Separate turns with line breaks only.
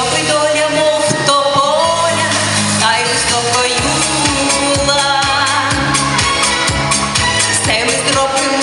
щоби доля, мов то поля, та й успокоюла. Все ми зробимо.